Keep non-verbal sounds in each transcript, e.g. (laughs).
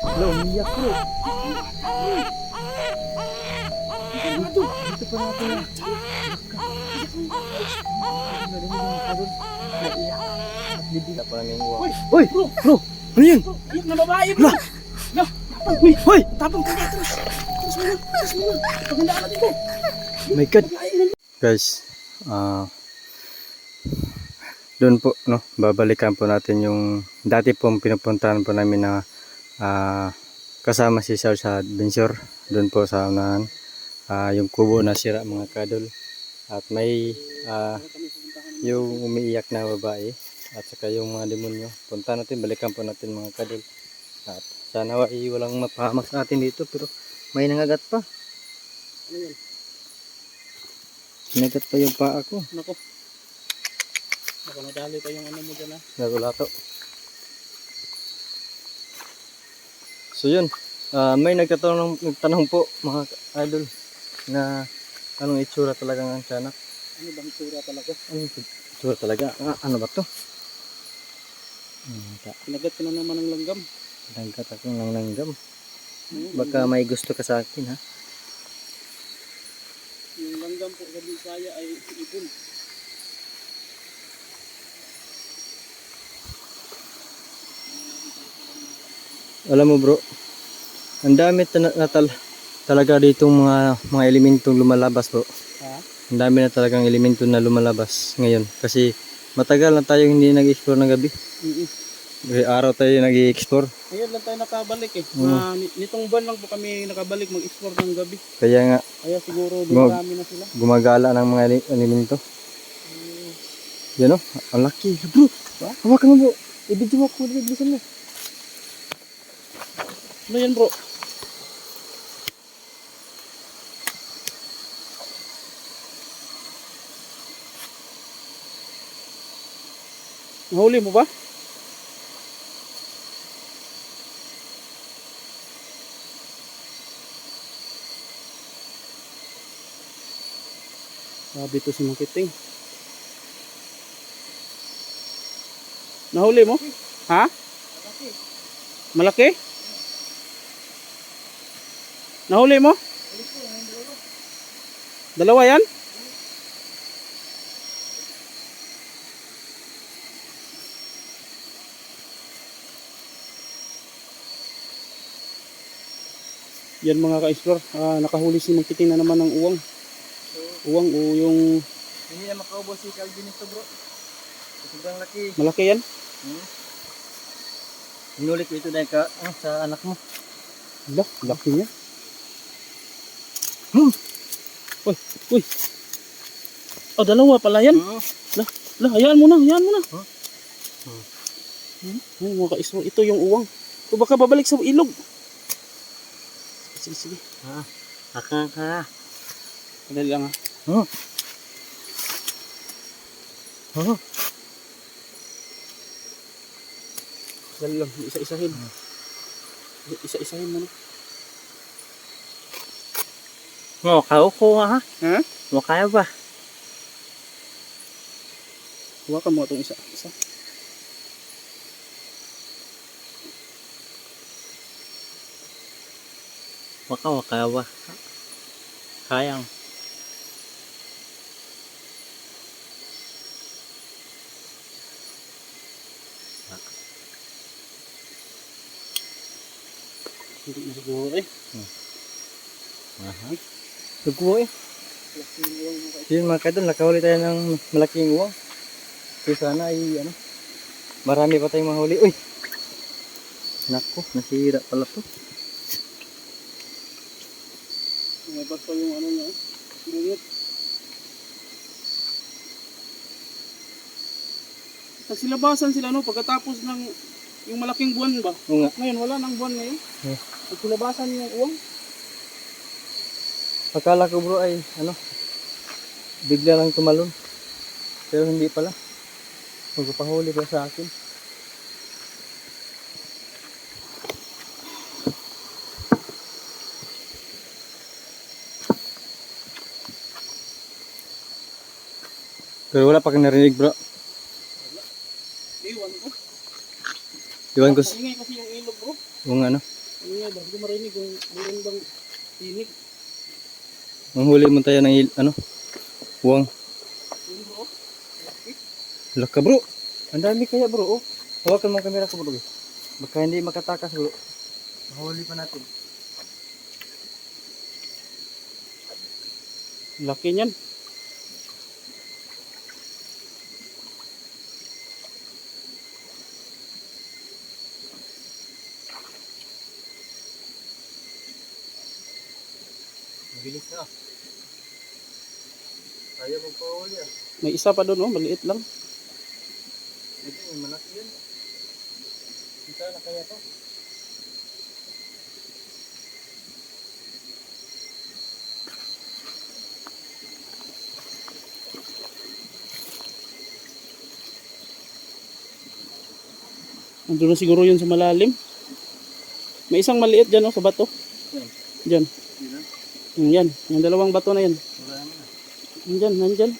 Wala, umiyak bro. Dito pa natin yan. Narinig yung kadol. Naiyak. At bibigyan pa namin uwang. Uy, Uy! bro. Bro! Ano yun? Iyak na babae, bro. No, Uy! Uy! tapang ka dito. Terus mo na, terus mo na. Pagandaan natin ko. My God! Guys, ah doon po, no, babalikan po natin yung dati pong pinupuntahan po namin na ah, kasama si Sir sa adventure. Doon po sa unahan. Ah, yung kubo na sira mga kadol. At may ah, yung umiiyak na babae at saka yung mga demonyo. Punta natin, balikan po natin mga kadol. At sana wa eh, walang mapahamak sa atin dito pero may nangagat pa. Ano yan? Nangagat pa yung paa ko. Nako. Baka madali pa yung ano mo dyan, ha? Nagulato. So yun, ah, may nagtatanong, nagtanong po mga idol na anong itsura talaga ng tiyanak. Ano bang itsura talaga? Anong itsura talaga? Ah, ano ba to? Hmm, Kinagat ka na naman ng langgam. Nagkat ako ng langgam. Ano, Baka may gusto ka sa akin ha. Yung langgam po sa Bisaya ay ibon. Alam mo bro, ang dami na tal- talaga ditong mga mga elementong lumalabas bro. Ha? Ang dami na talagang elemento na lumalabas ngayon. Kasi matagal na tayo hindi nag-explore ng gabi. Mm May araw tayo nag-explore. Ngayon lang tayo nakabalik eh. Mm. Na, ni- nitong buwan lang po kami nakabalik mag-explore ng gabi. Kaya nga Kaya siguro dumarami na sila. gumagala ng mga ele- elemento. Mm. Yan o, ang laki. Bro, hawakan mo bro. I-video mo ako, bilisan mo. Ano yan bro? Nahuli mo ba? Sabi to si Makiting. Nahuli mo? Ha? Malaki? Nahuli mo? Dalawa yan? Yan mga ka-explore, ah, nakahuli si Magkiting na naman ng uwang. Uwang o yung Hindi na makaubos si Calvin ito bro. Sobrang laki. malaki yan. Hmm. Inulit ko ito dahil ka ah, sa anak mo. Lah, laki niya. Hmm. Uy, uy. Oh, dalawa pala yan. Hmm. Lah, hayaan mo na, hayaan mo na. Huh? Hmm. Hmm? Ay, mga ka-explore, ito yung uwang. So baka babalik sa ilog. Sige, sige. Ah, aka ka. Madali lang ha. Oh. Oh. Madali lang, isa-isahin. Isa-isahin mo na. Mo kau ko ha? Ha? Mo kaya ba? Huwakan mo itong isa. Isa. Waka waka ba? Kayang. Hindi na siguro eh. Aha. Tugwo eh. Yun mga kadol, nakahuli tayo ng malaking uwang. So sana ay ano, marami pa tayong mahuli. Uy! Nako, nasira pala to. Lumabas pa yung ano niya. eh. Bungit. Nagsilabasan sila no pagkatapos ng yung malaking buwan ba? Oo nga. Ngayon wala nang buwan ngayon. Hmm. Nagsilabasan yung uwang. Akala ko bro ay ano, bigla lang tumalon. Pero hindi pala. Magpapahuli pa sa akin. Pero wala pa kang narinig bro. Iwan ko. Iwan ko Ingay kasi yung ilog bro. kung ano. Nga ba? Hindi ko marinig kung meron bang tinik. Manghuli mo tayo ng ano? Uwang. Yun bro. Laka bro. Ang dami kaya bro. Oh. Hawakan mo ang kamera ko bro. Baka hindi makatakas bro. Mahuli pa natin. Laki niyan. Mabilis na. Kaya mo pa huli ah. May isa pa doon oh, maliit lang. Ito yung malaki yun. Kita na kaya to. Nandun na siguro yun sa malalim. May isang maliit dyan oh, sa bato. Yan. Dyan. Yan. Yung dalawang bato na yan. Nandyan, nandyan.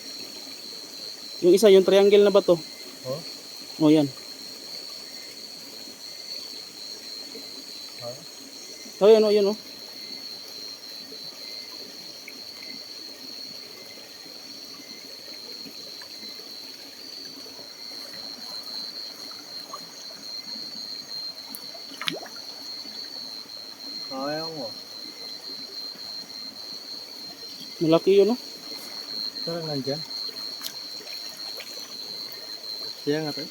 Yung isa, yung triangle na bato. Oh? O yan. Ah. Oh, yan o, yan o mo. Malaki yun o. Sarang nandyan. Siya nga to.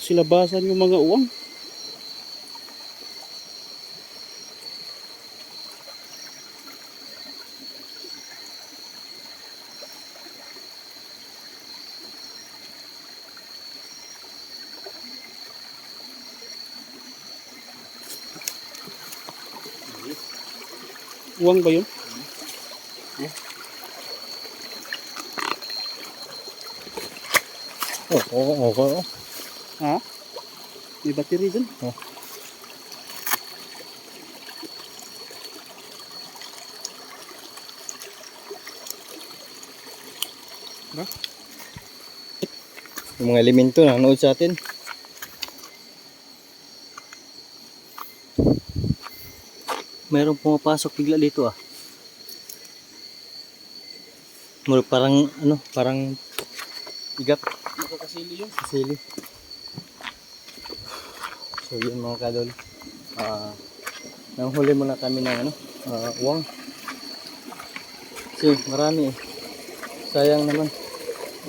Silabasan yung mga uwang. Uwang ba yun? Oh, oo, oo, oo. Ha? May battery dun. Oh. Ba? Yung mga elemento na nanood sa atin. Mayroong pumapasok bigla dito ah. Parang ano, parang igat Nakakasili yun. sili. So yun mga kadol. Ah, nanghuli muna kami ng ano, ah, uwang. Kasi marami eh. Sayang naman.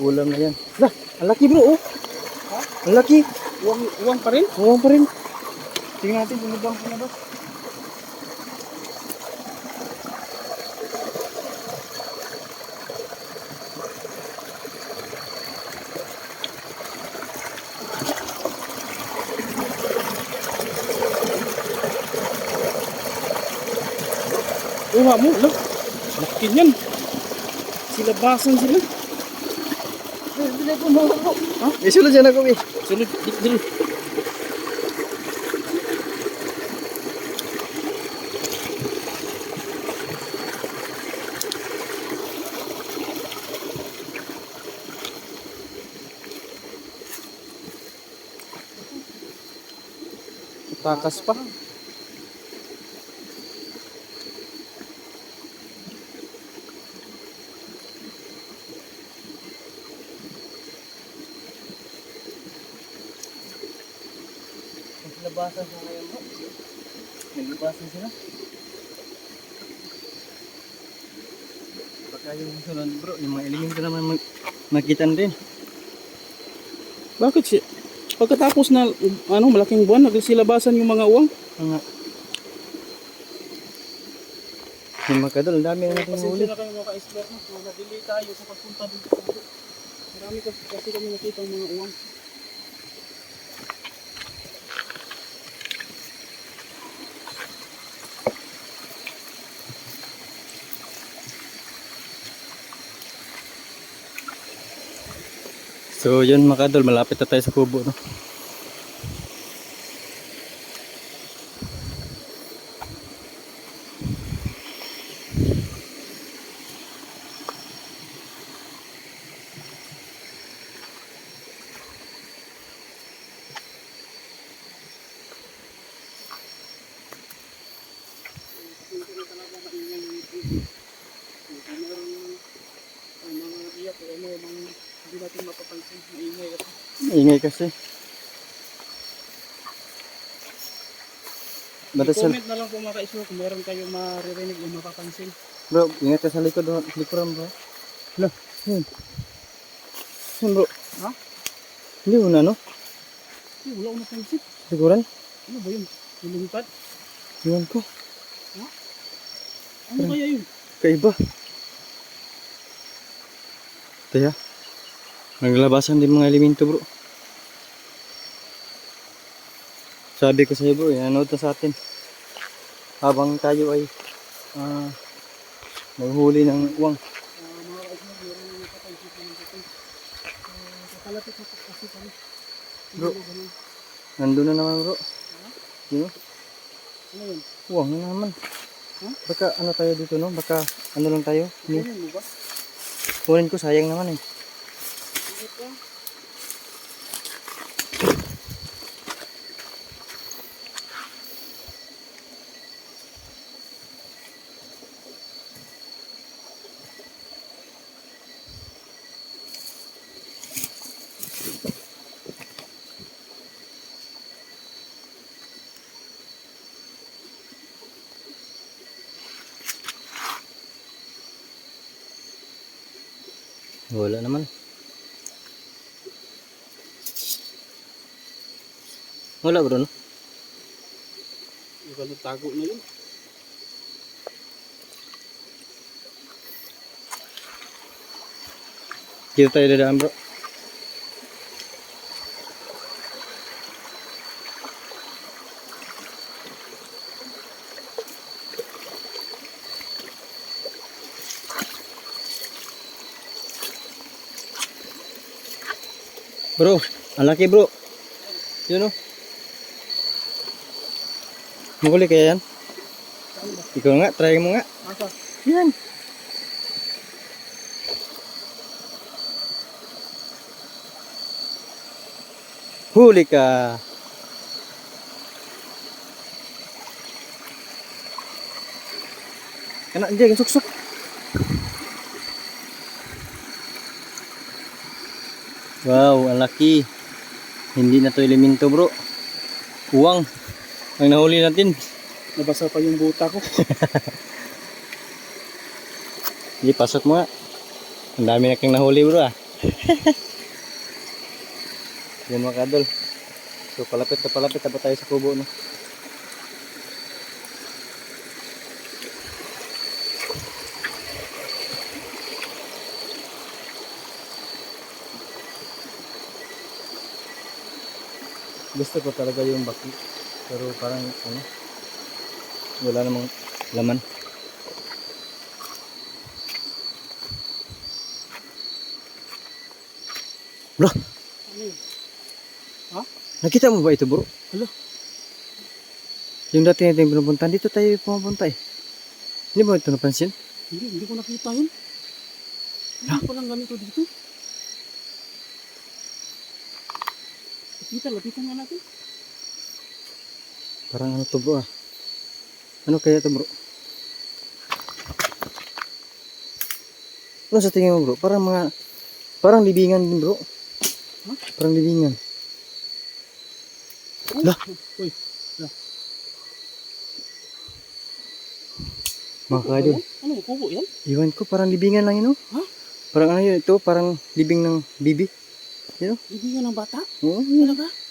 Ulam na yan. Lah, ang laki bro oh. Ha? Ang laki. Uwang, uwang pa rin? Uwang pa rin. Tingnan natin kung nabang ko na ba. Uwa mo, lang. Laki niyan. Silabasan sila. Ha? May sulod dyan ako eh. Sulod. Takas pa. Naglabasan sa ngayon bro. Naglabasan sila. Baka yung sunod bro, yung mga elemento naman mag makitan din. Bakit si Pagkatapos na ano malaking buwan nagsilabasan yung mga uwang. Mga yung mga kadol, ang dami na natin Pasensya huli. na kayo mga ka-explore na-delay tayo sa pagpunta dito. Marami kasi kami nakita ang mga uwang. So yun mga kadol, malapit na tayo sa kubo no. Kung meron ang mga iyak o ano, mga hindi natin mapapansin, maingay kasi. Ingay kasi. Basta sa... Comment na lang po mga ka-explore kung meron kayong maririnig o mapapansin. Bro, ingat ka sa likod. Likuran bro. Hala, yun. Yun bro. Ha? Hindi mo na no? Eh, wala akong napansin. Likuran? Ano ba yun? Lumipad? Iwan ko. Ano kaya yun? Kaiba. Kaya, naglabasan din mga elemento bro. Sabi ko sa iyo bro, inanood na sa atin. Habang tayo ay ah naghuli ng uwang. Uh. Bro. Nandun na naman bro. Ano yun? uwang na naman. Huh? Baka ano tayo dito no? Baka ano lang tayo? Kunin ko sayang naman eh. Bakit ba? Wala naman. Wala bro no? Baka nagtago na yun. Dito tayo dadaan bro. Bro, ang laki bro. Yun o. Mukuli kaya yan? Ikaw nga, try mo nga. Yan. Huli ka. Kana diyan suksok. Wow, ang laki. Hindi na to elemento, bro. Uwang. Ang nahuli natin. Nabasa pa yung buta ko. (laughs) Hindi, pasok mo nga. Ang dami na kang nahuli bro ah. (laughs) Yan mga kadol. So palapit na palapit na tayo sa kubo no. Gusto ko talaga yung baki. Pero parang ano, wala namang laman. Bro, yun? nakita mo ba ito bro? Hala. Yung dati natin pinupuntahan, dito tayo pumunta eh. Hindi mo ito napansin? Hindi, hindi ko nakita yun. Ano pa lang ganito dito? Kita, lapitan nga natin. Parang ano to bro ah. Ano kaya to bro? Ano sa tingin mo bro? Parang mga, parang libingan din bro. Ha? Parang libingan. Oh, Lah. Uy, Mga kadol. Ano, kubo yan? Iwan ko, parang libingan lang yun oh. Ha? Parang ano yun, ito, parang libing ng bibi. Hindi nga ng bata? Oo. Talaga?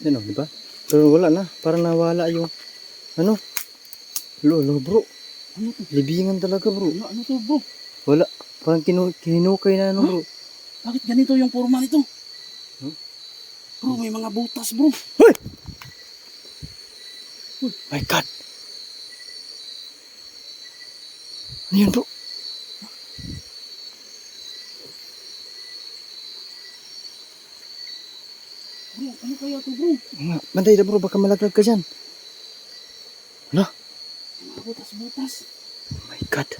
Yan oh, di ba? Pero wala na, parang nawala yung, ano, lolo bro. Ano to? Libingan talaga bro. Ano, ano to bro? Wala, parang kinu kinukay na ano bro. Bakit ganito yung forma nito? Hmm? Bro, may mga butas bro. My God! Ano yun bro? Kaya to bro? Bantay na bro, baka malaglag ka dyan. Ano? Butas-butas. Oh my God.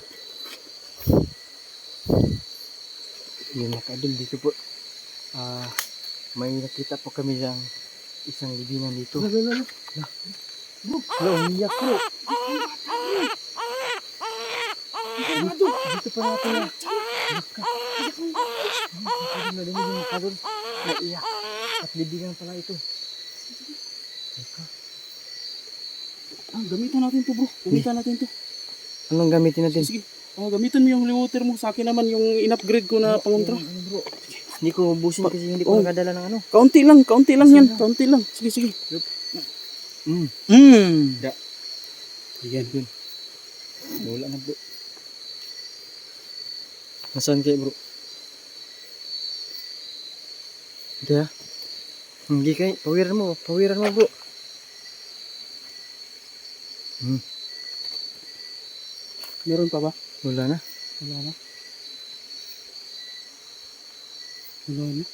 Yung mga kadol dito po. Ah, may nakita po kami ng isang libingan dito. Lalo, lalo. Bro, umiyak bro. Dito, dito pa natin na. Naiyak. At bibigan pala ito. Teka. Ah, gamitan natin to bro. Gamitan natin to. Anong gamitin natin? Sige. Ah, gamitan mo yung rewater mo. Sa akin naman yung in-upgrade ko na pangontra. Ano bro? Hindi ko ubusin kasi hindi Oh. ko nakadala ng ano. Kaunti lang, kaunti lang yan. Kaunti lang. Sige, sige. Mm. Mm. Da. Yan, yan. Wala na bro. Nasaan kayo bro? Hindi ha? Hindi kayo. Pawiran mo. Pawiran mo bro. Hmm. Meron pa ba? Wala na. Wala na. Wala na.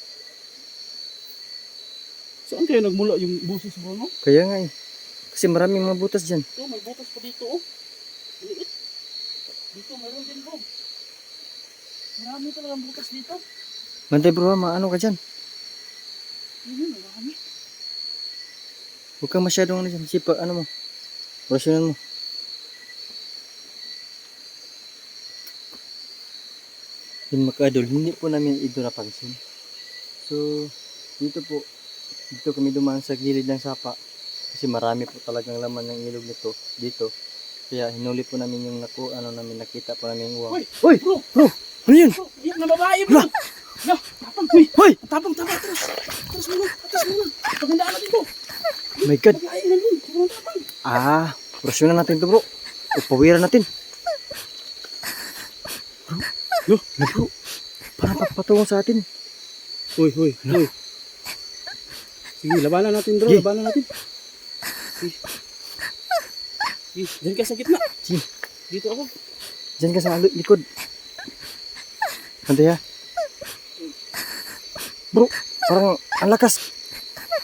Saan kayo nagmula yung busis bro, no? Kaya nga eh. Kasi maraming mga butas dyan. Ito, may butas pa dito, oh. Liit. Dito, meron din, bro. Marami talagang butas dito. Bantay bro maano ka dyan. Ayun, marami. Huwag kang masyadong ano dyan. Sipa, ano mo. Rasyonan mo. Yun makadol, hindi po namin ito napansin. So, dito po, dito kami dumaan sa gilid ng sapa. Kasi marami po talagang laman ng ilog nito, dito. Kaya hinuli po namin yung naku, ano namin, nakita po namin yung uwang. Hoy, Hoy! bro, Bro! Ano yun? bro, iyak na babae, bro. No, tapang, uy. Hoy! Tapang, tapang, atras. Atras muna, atras muna. Pagandaan natin to. My God! Na tapang. Ah, rasyonan natin to bro. Upawiran natin. Bro, Yo. na bro. Parang papatungo sa atin. Hoy, hoy, hoy. Sige, labanan natin, bro. Sige. Labanan natin. Sige. Sige, dyan ka sa gitna. Sige. Dito ako. Diyan ka sa li- likod. Hantay ha. Bro, parang ang lakas.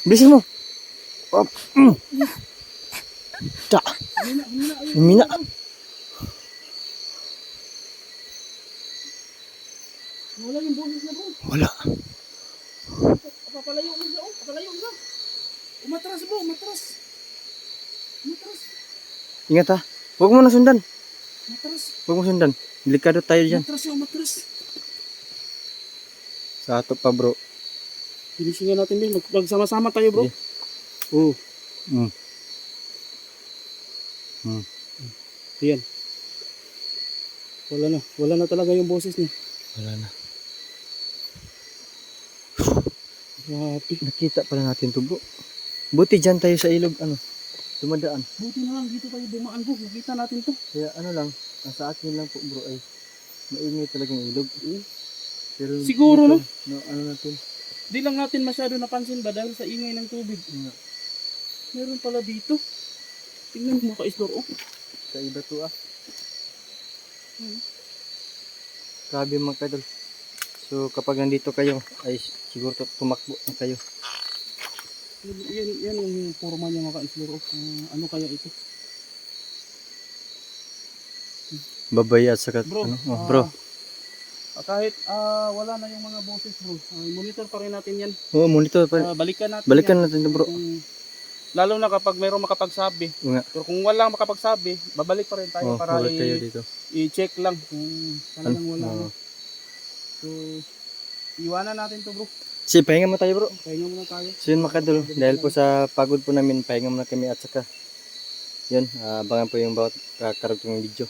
Bilisin mo. Up. Mm. Ta. Humina. Wala yung boses na, bro. Wala. Papalayo mo siya, oh. Papalayo mo siya. Umatras, bro. Umatras. Umatras. Ingat ha. Huwag mo na sundan. Umatras. Huwag mo sundan. Delikado tayo dyan. Umatras siya, umatras. Sa ato pa bro. Finisingan natin din. Mag- Magsama-sama tayo, bro. Sige. Oh, Mm. Mm. ayan. Wala na. Wala na talaga yung boses niya. Wala na. Grabe. Nakita pala natin to bro. Buti dyan tayo sa ilog. Ano? Dumadaan. Buti na lang dito tayo dumaan, bro. Nakita natin to. Kaya ano lang. Ang sa akin lang po bro ay maingay talagang ilog. Mm. Pero Siguro, dito, no? ano natin? Di lang natin masyado napansin ba dahil sa ingay ng tubig. Nga, Meron pala dito. Tingnan mo ka explore oh. Kaiba to ah. Hmm. Grabe mga kadol. So kapag nandito kayo ay siguro tumakbo na kayo. Yan, yan yung forma niya mga ka-explore oh. Ah, ano kaya ito? Babay at saka Bro, ano? Oh, ah, bro. Ah, kahit ah, wala na yung mga boses bro, ah, monitor pa rin natin yan. Oh, monitor pa. Ah, balikan natin Balikan yan. natin to bro. Kung- lalo na kapag mayroong makapagsabi. Oo nga. Pero kung walang makapagsabi, babalik pa rin tayo Oh, para balik kayo i- dito. i-check lang kung talagang wala na. Oh. So, iwanan natin to bro. Si pahinga mo tayo bro. Pahinga muna tayo. So yun mga kadol, dahil po sa pagod po namin, pahinga muna kami at saka yun, ah, abangan po yung bawat uh, karagtong video.